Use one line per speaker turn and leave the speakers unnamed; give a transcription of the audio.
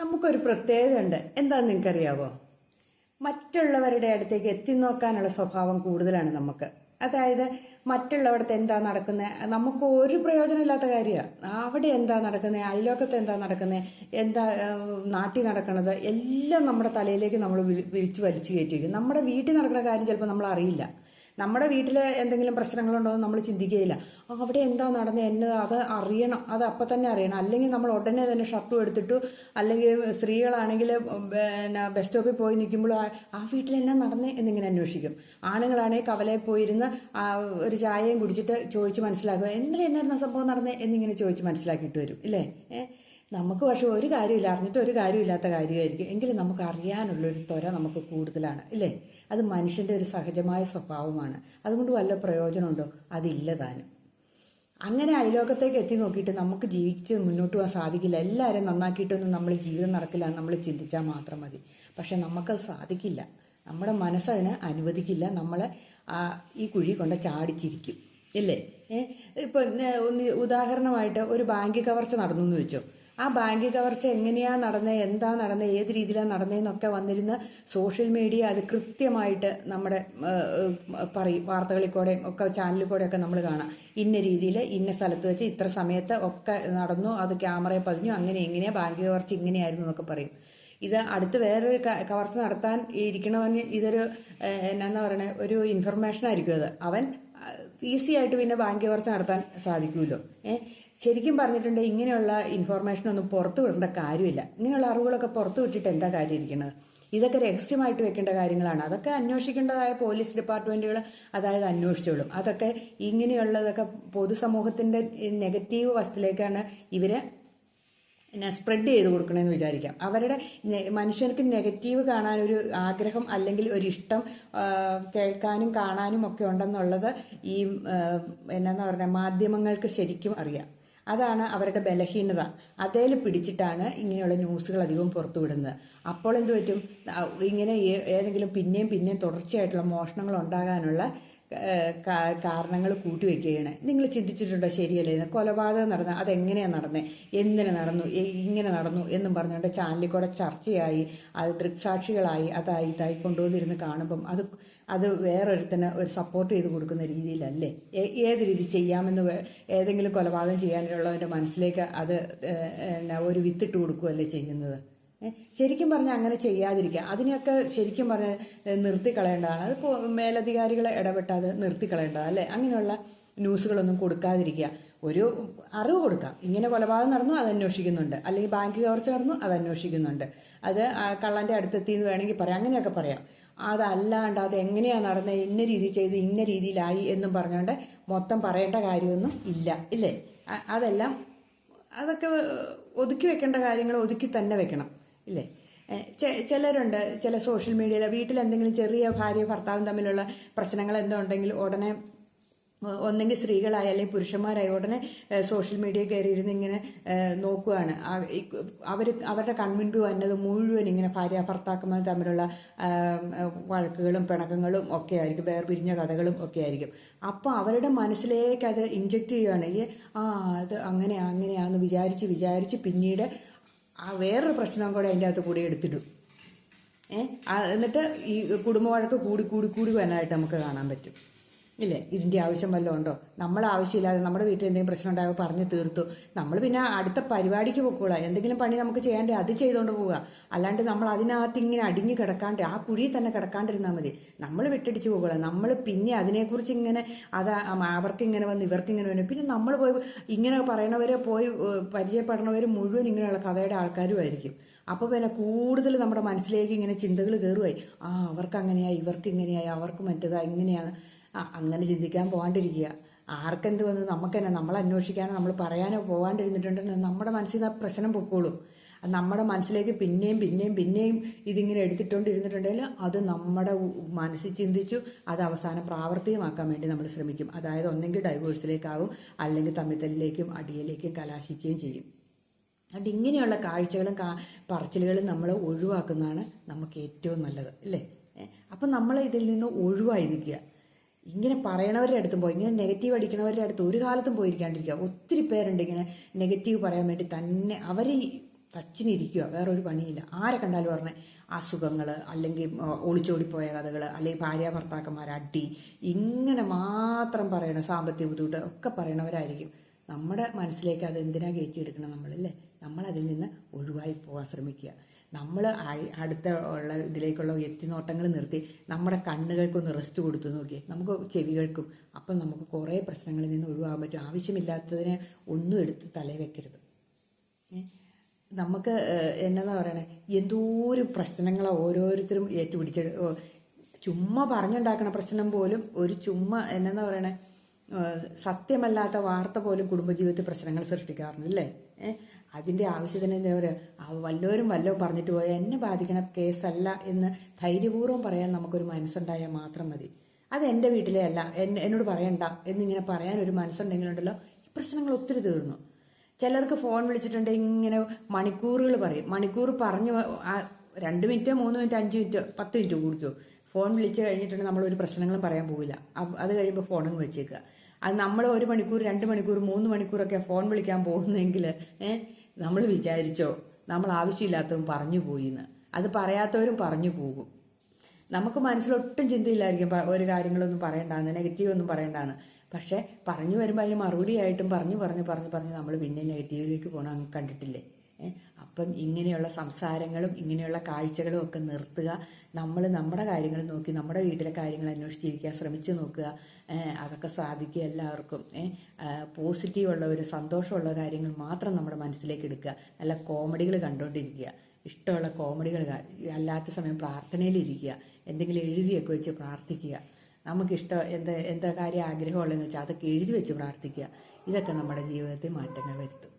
നമുക്കൊരു പ്രത്യേകത ഉണ്ട് എന്താന്ന് നിങ്ങൾക്കറിയാവോ? മറ്റുള്ളവരുടെ അടുത്തേക്ക് എത്തി നോക്കാനുള്ള സ്വഭാവം കൂടുതലാണ് നമുക്ക്. അതായത് മറ്റുള്ളവിടത്തെ എന്താ നടക്കുന്നത് നമുക്ക് ഒരു പ്രയോജനമില്ലാത്ത കാര്യമാണ് അവിടെ എന്താ നടക്കുന്നത് അയലോക്കത്ത് എന്താ നടക്കുന്നത് എന്താ നാട്ടിൽ നടക്കുന്നത് എല്ലാം നമ്മുടെ തലയിലേക്ക് നമ്മൾ വിളിച്ചു വലിച്ചു കയറ്റിയിരിക്കും നമ്മുടെ വീട്ടിൽ നടക്കുന്ന കാര്യം ചിലപ്പോൾ നമ്മൾ അറിയില്ല. നമ്മുടെ വീട്ടിൽ എന്തെങ്കിലും പ്രശ്നങ്ങളുണ്ടോ എന്ന് നമ്മൾ ചിന്തിക്കുകയില്ല. അവിടെ എന്താ നടന്നത് എന്നെ അത് അറിയണം. അത് അപ്പം തന്നെ അറിയണം. അല്ലെങ്കിൽ നമ്മൾ ഉടനെ തന്നെ ഷർട്ടും എടുത്തിട്ടു അല്ലെങ്കിൽ സ്ത്രീകളാണെങ്കിൽ പിന്നെ ബസ് സ്റ്റോപ്പിൽ പോയി നിൽക്കുമ്പോൾ ആ- വീട്ടിൽ എന്നാ നടന്നേ എന്നിങ്ങനെ അന്വേഷിക്കും. ആണുങ്ങളാണെങ്കിൽ കവലയിൽ പോയിരുന്ന് ഒരു ചായയും കുടിച്ചിട്ട് ചോദിച്ച് മനസ്സിലാക്കുക. ആ സംഭവം നടന്നേ എന്നിങ്ങനെ ചോദിച്ച് മനസ്സിലാക്കിയിട്ട് വരും. ഇല്ലേ? നമുക്ക് പക്ഷേ ഒരു കാര്യമില്ല അറിഞ്ഞിട്ട് ഒരു കാര്യമില്ലാത്ത കാര്യമായിരിക്കും. എങ്കിലും നമുക്ക് അറിയാനുള്ളൊരു ത്വര നമുക്ക് കൂടുതലാണ് ഇല്ലേ? അത് മനുഷ്യന്റെ ഒരു സഹജമായ സ്വഭാവമാണ്. അതുകൊണ്ട് വല്ല പ്രയോജനമുണ്ടോ? അതില്ല താനും. അങ്ങനെ അയലോകത്തേക്ക് എത്തി നോക്കിയിട്ട് നമുക്ക് ജീവിച്ച് മുന്നോട്ട് പോകാൻ സാധിക്കില്ല. എല്ലാവരും നന്നാക്കിയിട്ടൊന്നും നമ്മൾ ജീവിതം നടക്കില്ല നമ്മൾ ചിന്തിച്ചാൽ മാത്രം മതി. പക്ഷെ നമുക്കത് സാധിക്കില്ല. നമ്മുടെ മനസ്സതിന് അനുവദിക്കില്ല. നമ്മളെ ഈ കുഴി കൊണ്ട് ചാടിച്ചിരിക്കും ഇല്ലേ? ഇപ്പൊ ഒന്ന് ഉദാഹരണമായിട്ട് ഒരു ബാങ്ക് കവർച്ച നടന്നു എന്ന് വെച്ചോ. ആ ബാങ്ക് കവർച്ച എങ്ങനെയാ നടന്നത് എന്താ നടന്നത് ഏത് രീതിയിലാണ് നടന്നതെന്നൊക്കെ വന്നിരുന്ന സോഷ്യൽ മീഡിയ അത് കൃത്യമായിട്ട് നമ്മുടെ പറയും. വാർത്തകളിൽ കൂടെ ഒക്കെ ചാനലിൽ കൂടെ ഒക്കെ നമ്മൾ കാണാം. ഇന്ന രീതിയിൽ ഇന്ന സ്ഥലത്ത് വെച്ച് ഇത്ര സമയത്ത് ഒക്കെ നടന്നു അത് ക്യാമറയെ പതിഞ്ഞു അങ്ങനെ എങ്ങനെയാ ബാങ്ക് കവർച്ച ഇങ്ങനെയായിരുന്നു എന്നൊക്കെ പറയും. ഇത് അടുത്ത് വേറൊരു കവർച്ച നടത്താൻ ഇരിക്കണമെന്ന് ഇതൊരു എന്നാ പറയണേ ഒരു ഇൻഫർമേഷൻ ആയിരിക്കും അത്. അവൻ ഈസി ആയിട്ട് പിന്നെ ബാങ്ക് കവർച്ച നടത്താൻ സാധിക്കുമല്ലോ ഏഹ് ശരിക്കും പറഞ്ഞിട്ടുണ്ട് ഇങ്ങനെയുള്ള ഇൻഫോർമേഷൻ ഒന്നും പുറത്തു വിടേണ്ട കാര്യമില്ല. ഇങ്ങനെയുള്ള അറിവുകളൊക്കെ പുറത്തു വിട്ടിട്ട് എന്താ കാര്യം ഇരിക്കുന്നത് ഇതൊക്കെ രഹസ്യമായിട്ട് വെക്കേണ്ട കാര്യങ്ങളാണ്. അതൊക്കെ അന്വേഷിക്കേണ്ടതായ പോലീസ് ഡിപ്പാർട്ട്മെന്റുകൾ അതായത് അന്വേഷിച്ചോളും. അതൊക്കെ ഇങ്ങനെയുള്ളതൊക്കെ പൊതുസമൂഹത്തിന്റെ നെഗറ്റീവ് വസ്തുലേക്കാണ് ഇവർ സ്പ്രെഡ് ചെയ്ത് കൊടുക്കണമെന്ന് വിചാരിക്കാം. അവരുടെ മനുഷ്യർക്ക് നെഗറ്റീവ് കാണാനൊരു ആഗ്രഹം അല്ലെങ്കിൽ ഒരു ഇഷ്ടം കേൾക്കാനും കാണാനും ഒക്കെ ഉണ്ടെന്നുള്ളത് ഈ എന്നാന്ന് പറഞ്ഞാൽ മാധ്യമങ്ങൾക്ക് ശരിക്കും അറിയാം. അതാണ് അവരുടെ ബലഹീനത. അതേൽ പിടിച്ചിട്ടാണ് ഇങ്ങനെയുള്ള ന്യൂസുകൾ അധികവും പുറത്തുവിടുന്നത്. അപ്പോൾ എന്ത് പറ്റും? ഇങ്ങനെ ഏതെങ്കിലും പിന്നെയും പിന്നെയും തുടർച്ചയായിട്ടുള്ള മോഷണങ്ങൾ ഉണ്ടാകാനുള്ള കാരണങ്ങൾ കൂട്ടിവെക്കുകയാണ്. നിങ്ങൾ ചിന്തിച്ചിട്ടുണ്ടോ ശരിയല്ലേ? കൊലപാതകം നടന്ന അതെങ്ങനെയാണ് നടന്നത് എന്തിനു നടന്നു? ഇങ്ങനെ നടന്നു എന്നും പറഞ്ഞുകൊണ്ട് ചാനലിൽ കൂടെ ചർച്ചയായി. അത് ദൃക്സാക്ഷികളായി അതായി ഇതായി കൊണ്ടുവന്നിരുന്ന് കാണുമ്പം അത് അത് വേറൊരുത്തന് ഒരു സപ്പോർട്ട് ചെയ്ത് കൊടുക്കുന്ന രീതിയിലല്ലേ? ഏത് രീതി ചെയ്യാമെന്ന് ഏതെങ്കിലും കൊലപാതകം ചെയ്യാനുള്ളവന്റെ മനസ്സിലേക്ക് അത് ഒരു വിത്തിട്ട് കൊടുക്കുകയല്ലേ ചെയ്യുന്നത്? ശരിക്കും പറഞ്ഞാൽ അങ്ങനെ ചെയ്യാതിരിക്കുക. അതിനെയൊക്കെ ശരിക്കും പറഞ്ഞാൽ നിർത്തിക്കളയേണ്ടതാണ്. അത് മേലധികാരികളെ മേലധികാരികൾ ഇടപെട്ട് അത് നിർത്തിക്കളയേണ്ടതാണ് അല്ലേ? അങ്ങനെയുള്ള ന്യൂസുകളൊന്നും കൊടുക്കാതിരിക്കുക. ഒരു അറിവ് കൊടുക്കാം. ഇങ്ങനെ കൊലപാതകം നടന്നു അത് അന്വേഷിക്കുന്നുണ്ട്. അല്ലെങ്കിൽ ബാങ്ക് കവർച്ച നടന്നു അത് അന്വേഷിക്കുന്നുണ്ട്. അത് കള്ളന്റെ അടുത്തെത്തി എന്ന് വേണമെങ്കിൽ പറയാം. അങ്ങനെയൊക്കെ പറയാം. അതല്ലാണ്ട് അത് എങ്ങനെയാണ് നടന്നത് ഇന്ന രീതി ചെയ്ത് ഇന്ന രീതിയിലായി എന്നും പറഞ്ഞുകൊണ്ട് മൊത്തം പറയേണ്ട കാര്യമൊന്നും ഇല്ല ഇല്ലേ? അതെല്ലാം അതൊക്കെ ഒതുക്കി വെക്കേണ്ട കാര്യങ്ങൾ ഒതുക്കി തന്നെ വെക്കണം. ഇല്ലേ? ചിലരുണ്ട് ചില സോഷ്യൽ മീഡിയയിൽ വീട്ടിൽ എന്തെങ്കിലും ചെറിയ ഭാര്യ ഭർത്താവും തമ്മിലുള്ള പ്രശ്നങ്ങൾ എന്തോ ഉണ്ടെങ്കിൽ ഉടനെ ഒന്നെങ്കിൽ സ്ത്രീകളായ അല്ലെങ്കിൽ പുരുഷന്മാരായ ഉടനെ സോഷ്യൽ മീഡിയ കയറിയിരുന്ന് ഇങ്ങനെ നോക്കുകയാണ് അവർ അവരുടെ കൺമുൻപ് വന്നത് മുഴുവൻ ഇങ്ങനെ ഭാര്യ ഭർത്താക്കന്മാർ തമ്മിലുള്ള വഴക്കുകളും പിണക്കങ്ങളും ഒക്കെ ആയിരിക്കും. വേർപിരിഞ്ഞ കഥകളും ഒക്കെ ആയിരിക്കും. അപ്പോൾ അവരുടെ മനസ്സിലേക്ക് അത് ഇഞ്ചക്ട് ചെയ്യുകയാണ് ഈ ആ അത് അങ്ങനെയാ അങ്ങനെയാന്ന് വിചാരിച്ച് വിചാരിച്ച് പിന്നീട് ആ വേറൊരു പ്രശ്നം കൂടെ അതിന്റെ അകത്ത് കൂടി എടുത്തിടും. ഏ? എന്നിട്ട് ഈ കുടുംബ വഴക്ക് കൂടി കൂടി കൂടി വരാനായിട്ട് നമുക്ക് കാണാൻ പറ്റും. ഇല്ലേ? ഇതിന്റെ ആവശ്യം വല്ലതും ഉണ്ടോ? നമ്മൾ ആവശ്യമില്ലാതെ നമ്മുടെ വീട്ടിൽ എന്തെങ്കിലും പ്രശ്നം ഉണ്ടാകുക പറഞ്ഞു തീർത്തു. നമ്മൾ പിന്നെ അടുത്ത പരിപാടിക്ക് പൊക്കോളാം. എന്തെങ്കിലും പണി നമുക്ക് ചെയ്യാണ്ട് അത് ചെയ്തുകൊണ്ട് പോവുക. അല്ലാണ്ട് നമ്മൾ അതിനകത്ത് ഇങ്ങനെ അടിഞ്ഞു കിടക്കാണ്ട് ആ കുഴിയിൽ തന്നെ കിടക്കാണ്ടിരുന്നാൽ മതി. നമ്മൾ വിട്ടടിച്ച് പോകുക നമ്മൾ പിന്നെ അതിനെക്കുറിച്ച് ഇങ്ങനെ അത് അവർക്ക് ഇങ്ങനെ വന്ന് ഇവർക്ക് ഇങ്ങനെ വന്നു പിന്നെ നമ്മൾ പോയി ഇങ്ങനെ പറയണവരെ പോയി പരിചയപ്പെടണവർ മുഴുവൻ ഇങ്ങനെയുള്ള കഥയുടെ ആൾക്കാരുമായിരിക്കും. അപ്പോൾ പിന്നെ കൂടുതൽ നമ്മുടെ മനസ്സിലേക്ക് ഇങ്ങനെ ചിന്തകൾ കയറുമായി ആ അവർക്ക് അങ്ങനെയായി ഇവർക്ക് ഇങ്ങനെയായി അവർക്ക് മറ്റേതാ ഇങ്ങനെയാണ് അങ്ങനെ ചിന്തിക്കാൻ പോകാണ്ടിരിക്കുക ആർക്കെന്ത് വന്നു? നമുക്ക് തന്നെ നമ്മൾ അന്വേഷിക്കാനോ നമ്മൾ പറയാനോ പോകാണ്ടിരുന്നിട്ടുണ്ടെങ്കിൽ നമ്മുടെ മനസ്സിൽ നിന്ന് ആ പ്രശ്നം പൊക്കോളും. നമ്മുടെ മനസ്സിലേക്ക് പിന്നെയും പിന്നെയും പിന്നെയും ഇതിങ്ങനെ എടുത്തിട്ടുകൊണ്ടിരുന്നിട്ടുണ്ടെങ്കിൽ അത് നമ്മുടെ മനസ്സിൽ ചിന്തിച്ചു അത് അവസാനം പ്രാവർത്തികമാക്കാൻ വേണ്ടി നമ്മൾ ശ്രമിക്കും. അതായത് ഒന്നെങ്കിൽ ഡൈവേഴ്സിലേക്കാവും അല്ലെങ്കിൽ തമ്മിത്തലിലേക്കും അടിയിലേക്കും കലാശിക്കുകയും ചെയ്യും. അതുകൊണ്ട് ഇങ്ങനെയുള്ള കാഴ്ചകളും പറച്ചിലുകളും നമ്മൾ ഒഴിവാക്കുന്നതാണ് നമുക്ക് ഏറ്റവും നല്ലത് അല്ലേ? അപ്പം നമ്മൾ ഇതിൽ നിന്ന് ഒഴിവായി നിൽക്കുക. ഇങ്ങനെ പറയണവരുടെ അടുത്തും പോയി ഇങ്ങനെ നെഗറ്റീവ് അടിക്കണവരുടെ അടുത്ത് ഒരു കാലത്തും പോയിരിക്കാണ്ടിരിക്കുക. ഒത്തിരി പേരുണ്ട് ഇങ്ങനെ നെഗറ്റീവ് പറയാൻ വേണ്ടി തന്നെ അവർ തച്ചിനിരിക്കുക വേറെ ഒരു പണിയില്ല. ആരെ കണ്ടാലും പറഞ്ഞ അസുഖങ്ങൾ അല്ലെങ്കിൽ ഒളിച്ചോടിപ്പോയ കഥകൾ അല്ലെങ്കിൽ ഭാര്യ ഭർത്താക്കന്മാർ അടി ഇങ്ങനെ മാത്രം പറയണ സാമ്പത്തിക ബുദ്ധിമുട്ട് ഒക്കെ പറയണവരായിരിക്കും. നമ്മുടെ മനസ്സിലേക്ക് അത് എന്തിനാ കയറ്റിയെടുക്കണം നമ്മളല്ലേ? നമ്മൾ അതിൽ നിന്ന് ശ്രമിക്കുക. നമ്മൾ അടുത്ത ഉള്ള ഇതിലേക്കുള്ള എത്തിനോട്ടങ്ങൾ നിർത്തി നമ്മുടെ കണ്ണുകൾക്കൊന്ന് റെസ്റ്റ് കൊടുത്തു നോക്കിയേ. നമുക്ക് ചെവികൾക്കും അപ്പം നമുക്ക് കുറേ പ്രശ്നങ്ങളിൽ നിന്ന് ഒഴിവാകാൻ പറ്റും. ആവശ്യമില്ലാത്തതിനെ ഒന്നും എടുത്ത് തലയിൽ വെക്കരുത്. നമുക്ക് എന്നാ പറയണേ? എന്തോരം പ്രശ്നങ്ങളാണ് ഓരോരുത്തരും ഏറ്റുപിടിച്ചെടു ഓ, ചുമ്മാ പറഞ്ഞുണ്ടാക്കണ പ്രശ്നം പോലും ഒരു ചുമ്മാ എന്നാ പറയണേ? സത്യമല്ലാത്ത വാർത്ത പോലും കുടുംബജീവിതത്തിൽ പ്രശ്നങ്ങൾ സൃഷ്ടിക്കാറുണ്ട് അല്ലേ അതിന്റെ ആവശ്യത്തിന് വല്ലവരും വല്ലോ പറഞ്ഞിട്ട് പോയാൽ എന്നെ ബാധിക്കണ കേസല്ല എന്ന് ധൈര്യപൂർവം പറയാൻ നമുക്കൊരു മനസ്സുണ്ടായാൽ മാത്രം മതി. അത് എന്റെ വീട്ടിലെ അല്ല എന്നോട് പറയണ്ട എന്നിങ്ങനെ പറയാൻ ഒരു മനസ്സുണ്ടെങ്കിലുണ്ടല്ലോ ഈ പ്രശ്നങ്ങൾ ഒത്തിരി തീർന്നു. ചിലർക്ക് ഫോൺ വിളിച്ചിട്ടുണ്ട് ഇങ്ങനെ മണിക്കൂറുകൾ പറയും. മണിക്കൂർ പറഞ്ഞു രണ്ട് മിനിറ്റ് മൂന്ന് മിനിറ്റ് അഞ്ച് മിനിറ്റ് പത്ത് മിനിറ്റ് കുടിക്കോ. ഫോൺ വിളിച്ച് കഴിഞ്ഞിട്ടുണ്ടെങ്കിൽ നമ്മൾ ഒരു പ്രശ്നങ്ങളും പറയാൻ പോവില്ല. അത് കഴിയുമ്പോൾ ഫോണങ്ങ് വെച്ചേക്കുക. അത് നമ്മൾ ഒരു മണിക്കൂർ രണ്ട് മണിക്കൂർ മൂന്ന് മണിക്കൂറൊക്കെ ഫോൺ വിളിക്കാൻ പോകുന്നെങ്കിൽ നമ്മൾ വിചാരിച്ചോ നമ്മൾ ആവശ്യമില്ലാത്തതും പറഞ്ഞു പോയിന്ന്. അത് പറയാത്തവരും പറഞ്ഞു പോകും. നമുക്ക് മനസ്സിലൊട്ടും ചിന്തയില്ലായിരിക്കും ഒരു കാര്യങ്ങളൊന്നും പറയണ്ടാന്ന് നെഗറ്റീവ് ഒന്നും പറയണ്ടാന്ന്. പക്ഷെ പറഞ്ഞു വരുമ്പോൾ അതിന് മറുപടിയായിട്ടും പറഞ്ഞു പറഞ്ഞു പറഞ്ഞു പറഞ്ഞ് നമ്മൾ പിന്നെ നെഗറ്റീവിലേക്ക് പോകണം കണ്ടിട്ടില്ലേ? അപ്പം ഇങ്ങനെയുള്ള സംസാരങ്ങളും ഇങ്ങനെയുള്ള കാഴ്ചകളും ഒക്കെ നിർത്തുക. നമ്മൾ നമ്മുടെ കാര്യങ്ങൾ നോക്കി നമ്മുടെ വീട്ടിലെ കാര്യങ്ങൾ അന്വേഷിച്ചിരിക്കുക ശ്രമിച്ചു നോക്കുക. അതൊക്കെ സാധിക്കുക എല്ലാവർക്കും. പോസിറ്റീവുള്ള ഒരു സന്തോഷമുള്ള കാര്യങ്ങൾ മാത്രം നമ്മുടെ മനസ്സിലേക്ക് എടുക്കുക. നല്ല കോമഡികൾ കണ്ടുകൊണ്ടിരിക്കുക. ഇഷ്ടമുള്ള കോമഡികൾ അല്ലാത്ത സമയം പ്രാർത്ഥനയിലിരിക്കുക. എന്തെങ്കിലും എഴുതിയൊക്കെ വെച്ച് പ്രാർത്ഥിക്കുക. നമുക്കിഷ്ടം എന്താ എന്താ കാര്യം ആഗ്രഹമുള്ളതെന്ന് വെച്ചാൽ അതൊക്കെ എഴുതി വെച്ച് പ്രാർത്ഥിക്കുക. ഇതൊക്കെ നമ്മുടെ ജീവിതത്തിൽ മാറ്റങ്ങൾ വരുത്തും.